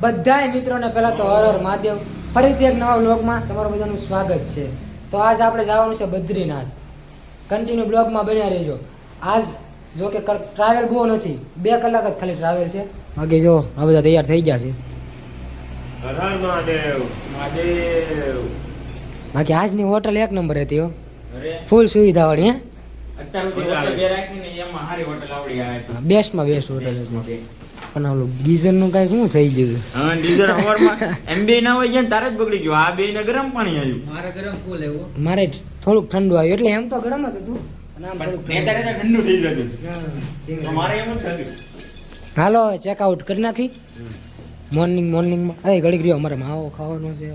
બધાય મિત્રોને પહેલા તો હર હર મહાદેવ. ફરીથી એક નવા બ્લોગમાં તમારું બધાનું સ્વાગત છે. તો આજ આપણે જવાનું છે બદ્રીનાથ. કન્ટિન્યુ બ્લોગમાં બન્યા રહેજો. આજ જો કે ટ્રાવેલ બહુ નથી. બે કલાક જ ખાલી ટ્રાવેલ છે. બાકી જો આ બધા તૈયાર થઈ ગયા છે. હર હર મહાદેવ. મહાદેવ. બાકી આજની હોટલ એક નંબર હતી હો. ફૂલ હે? આવડી આ હતી. બેસ્ટમાં બેસ્ટ હોટલ હતી. પણ ઓલું ગીઝરનું કાંઈક શું થઈ ગયું હા ગીઝર હવારમાં એમ બે ના હોય ને તારે જ બગડી ગયું. આ બે ને ગરમ પાણી આવ્યું મારે ગરમ ફૂલ એવું મારે થોડુંક ઠંડુ આવ્યું એટલે એમ તો ગરમ જ હતું. નેતા ઠંડુ થઈ જતું. તો મારે એમ જ થતું. હાલો હવે ચેકઆઉટ કરી નાખી. મોર્નિંગ મોર્નિંગમાં એ ઘડી રહ્યો અમારે માવો ખાવાનો છે.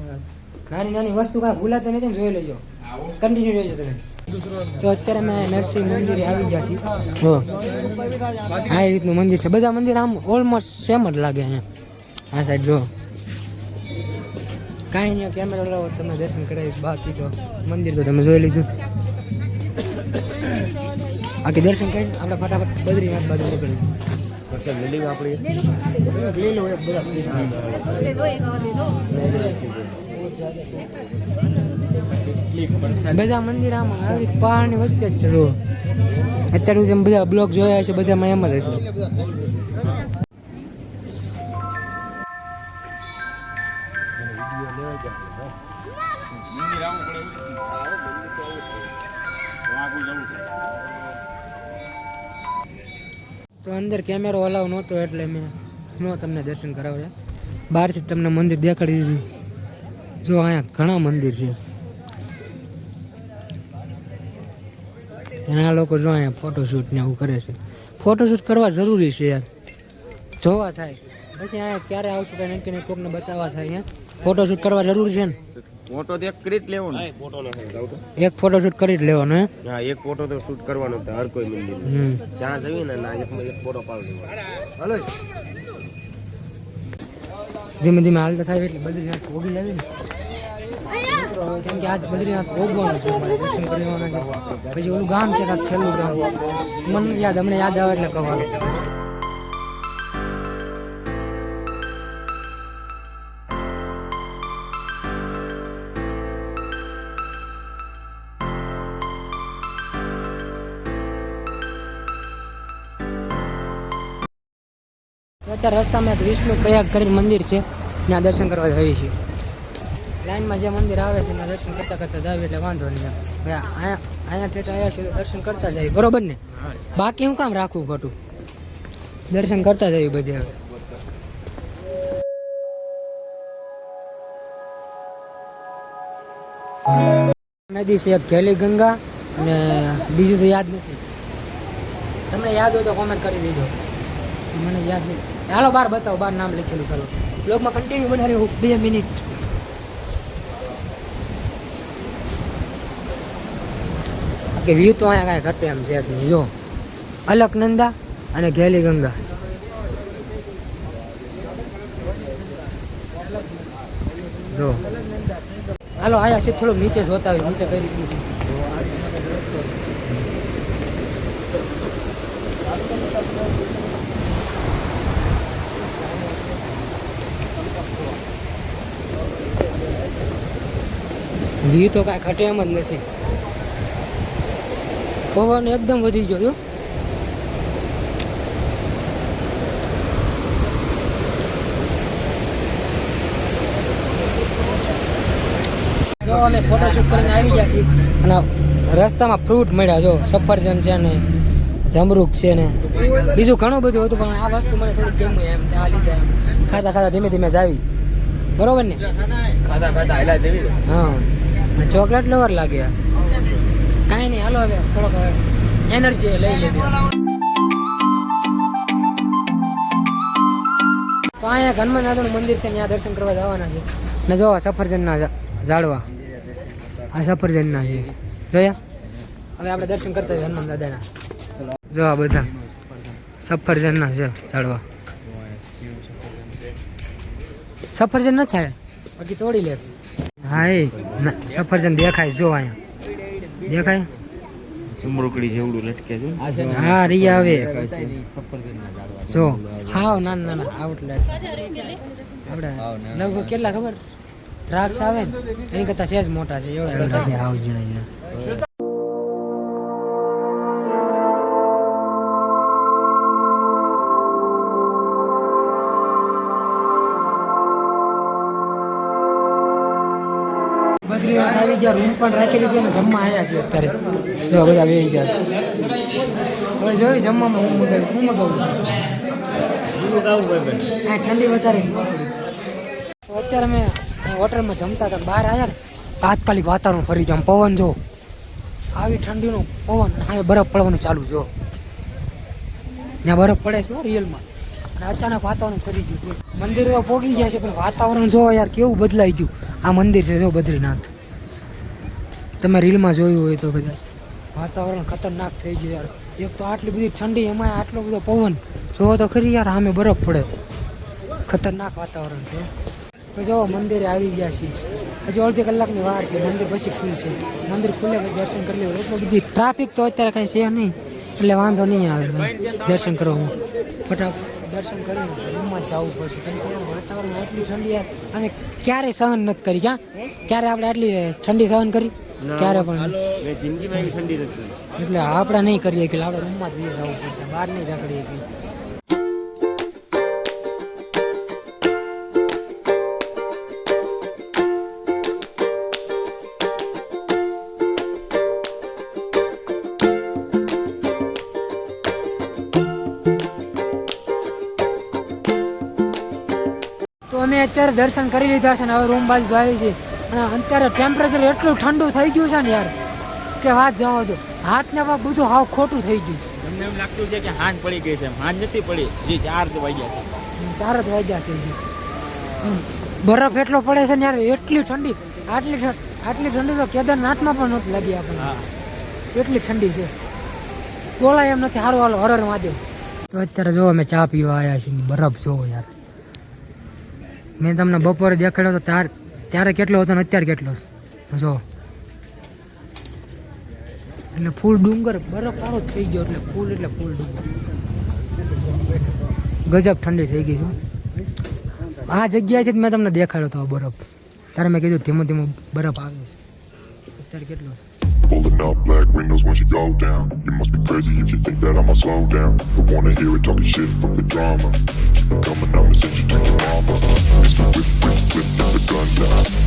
નાની નાની વસ્તુ કાંઈ ભૂલાતા નથી ને જોઈ લેજો. કન્ટિન્યુ રહેજો તમે. તો અત્યારે અમે નરસિંહ મંદિરે આવી ગયા છીએ. જો આ રીતનું મંદિર છે. બધા મંદિર આમ ઓલમોસ્ટ સેમ જ લાગે અહીંયા. આ સાઈડ જો. કાંઈ નહીં કેમેરા લાવો તમે દર્શન કરાવી બાકી તો મંદિર તો તમે જોઈ લીધું. બાકી દર્શન કરી આપણે ફટાફટ બદ્રીનાથ બાજુ નીકળી લઈ લો બધા બધા મંદિર આમ આવી પહાડની વચ્ચે જ છે જો અત્યાર સુધી બધા બ્લોગ જોયા છે, બધામાં એમ જ તો અંદર કેમેરો અલાવ નહોતો એટલે મેં ન તમને દર્શન કરાવ્યા. બહારથી તમને મંદિર દેખાડી દીધું. જો અહીંયા ઘણા મંદિર છે. ઘણા લોકો જો અહીંયા ફોટોશૂટ ને એવું કરે છે. ફોટોશૂટ કરવા જરૂરી છે યાર. જોવા થાય. પછી અહીંયા ક્યારે આવશું કે નક્કી નહીં કોકને બતાવવા થાય અહીંયા. ફોટોશૂટ કરવા જરૂરી છે ને? ફોટો તો એક કરી જ લેવાનો. ફોટો નથી એક ફોટોશૂટ કરી જ લેવાનો હે? હા એક ફોટો તો શૂટ કરવાનો હતો હર કોઈ મંદિર. જ્યાં જઈએ ને ના એકમાં એક ફોટો પાડી દેવાનો. હલો ધીમે ધીમે હાલતા થાય એટલે બધી ઓગી આવી ને. કેમ કે આજ બદ્રીનાથ ભોગવાનું છે દર્શન કરવાના પછી ઓલું ગામ છે છેલ્લું ગામ. મને યાદ, અમને યાદ આવે એટલે કહેવાનું. અત્યારે રસ્તામાં એક વિષ્ણુ પ્રયાગ કરીને મંદિર છે, ત્યાં દર્શન કરવા જઈએ છીએ. લાઈનમાં જે મંદિર આવે છે એના દર્શન કરતા કરતા જાવ એટલે વાંધો નહીં. અહીંયા અહીંયા ઠેઠ આવ્યા છે દર્શન કરતા જાય બરોબર ને? બાકી હું કામ રાખવું ખોટું? દર્શન કરતા જઈએ બધે હવે. નદી છે એક ઘેલી ગંગા અને બીજું તો યાદ નથી. તમને યાદ હોય તો કોમેન્ટ કરી દેજો. મને યાદ નહીં. હાલો બાર બતાવો, બાર નામ લખેલું, ચાલો. બ્લોગમાં કન્ટિન્યુ બનાવી બે મિનિટ. કે વ્યૂ તો અહીંયા કાંઈ ઘટે એમ છે જ નહીં, જો. અલકનંદા અને ઘેલી ગંગા જો. હાલો આયા છે થોડુંક નીચે જોતા હોય, નીચે કઈ રીતનું વ્યૂ તો કાંઈ ઘટે એમ જ નથી. પવન એકદમ વધી ગયો જો અમે ફોટોશૂટ કરીને આવી ગયા છીએ. અને રસ્તામાં ફ્રૂટ મળ્યા જો સફરજન છે ને જમરૂક છે ને. બીજું ઘણું બધું હતું પણ આ વસ્તુ મને થોડી ગમી એમ આ લીધે ખાતા ખાતા ધીમે ધીમે જાવી બરોબર ને? ખાતા ખાતા જેવી. હા. ચોકલેટ લવર લાગ્યા કાંઈ નહીં. હાલો હવે, થોડોક એનર્જી લઈ લેજો. તો અહીંયા હનુમાન દાદાનું મંદિર છે ત્યાં દર્શન કરવા જવાના છે. ને જો સફરજનના ઝાડવા. આ સફરજનના છે. જોયા? હવે આપણે દર્શન કરતા હોઈએ હનુમાન દાદાના. જો આ બધા સફરજનના છે, ઝાડવા. સફરજન ન થાય. બાકી તોડી લે. હા એ સફરજન દેખાય, જો અહીંયા. દેખાય? સમરોકડી જેવડું લટકે છે. હા રિયા આવે. જો હાવ નાના નાના આઉટલેટ આપણે લગભગ કેટલા ખબર? દ્રાક્ષ આવે ને એની કરતા સેજ મોટા છે એવડા એવડા છે. હાવ ઝીણા. ઝીણા બદ્રી આવી ગયા રૂમ પણ રાખેલી છે અને જમવા આવ્યા છે અત્યારે. જો બધા બેસી ગયા છે. હવે જોઈ જમવામાં હું મગાવી હું મગાવું છું? આ ઠંડી વધારે તો અત્યારે અમે હોટલમાં જમતા હતા. બહાર આવ્યા ને, તાત્કાલિક વાતાવરણ ફરી ગયા. પવન જો, આવી ઠંડીનો પવન હવે બરફ પડવાનું ચાલુ જો ત્યાં બરફ પડે છે, હો, રિયલમાં. અને અચાનક વાતાવરણ ફરી ગયું. મંદિર પોગી ગયા છે, પણ વાતાવરણ જો યાર કેવું બદલાઈ ગયું. આ મંદિર છે જો બદ્રીનાથ. તમે રીલમાં જોયું હોય તો કદાચ. વાતાવરણ ખતરનાક થઈ ગયું યાર. એક તો આટલી બધી ઠંડી એમાં આટલો બધો પવન. જોવો તો ખરી યાર, સામે બરફ પડે. ખતરનાક વાતાવરણ છે. તો જો, મંદિરે આવી ગયા છીએ. હજી અડધી કલાકની વાર છે. મંદિર પછી ખુલશે મંદિર ખુલે પછી દર્શન કરી લેવું. એટલે બધી ટ્રાફિક તો અત્યારે કાંઈ છે નહીં. એટલે વાંધો નહીં આવે. દર્શન કરવામાં ફટાફટ દર્શન કરીને રૂમમાં જવું પડશે. કેમ કે વાતાવરણ એટલી ઠંડી અમે ક્યારે સહન નથી કરી, ક્યાં? ક્યારે આપણે આટલી ઠંડી સહન કરી? ક્યારે પણ. જિંદગીમાં એવી ઠંડી નથી એટલે આપણે નહીં કરીએ કે આપણે રૂમમાં જ જવું પડશે બહાર નહીં રખડીએ કે. તો અમે અત્યારે દર્શન કરી લીધા છે ને હવે રૂમ બાજુ આવી છે. અને અત્યારે ટેમ્પરેચર એટલું ઠંડુ થઈ ગયું છે ને યાર કે વાત જવા દો. હાથ ને પગ બધું હાવ ખોટું થઈ ગયું. તમને એમ લાગતું છે કે હાંજ પડી ગઈ છે હાંજ નથી પડી. જે ચાર જ વાગ્યા છે. ચાર જ વાગ્યા છે. બરફ એટલો પડે છે ને યાર એટલી ઠંડી આટલી આટલી ઠંડી તો કેદારનાથમાં પણ નથી લાગી આપણને એટલી ઠંડી છે. બોલાય એમ નથી સારું હાલો હરર મહાદેવ તો અત્યારે જો અમે ચા પીવા આવ્યા છીએ બરફ જોવો યાર. મેં તમને બપોરે દેખાડ્યો તો તાર ત્યારે કેટલો હતો ને અત્યારે કેટલો જો. એટલે ફૂલ ડુંગર બરફ વાળો જ થઈ ગયો, એટલે ફૂલ એટલે ફૂલ ડુંગર. ગજબ ઠંડી થઈ ગઈ છું. આ જગ્યાએથી જ મેં તમને દેખાડ્યો હતો બરફ. ત્યારે મેં કીધું ધીમો ધીમો બરફ આવે છે. અત્યારે કેટલો છે? Pulling up black windows once you go down. You must be crazy if you think that I'ma slow down. Don't wanna hear it talking shit, fuck the drama. Keep it coming, I'ma send you to your mama. Mr. Whip, whip, whip, the gun down.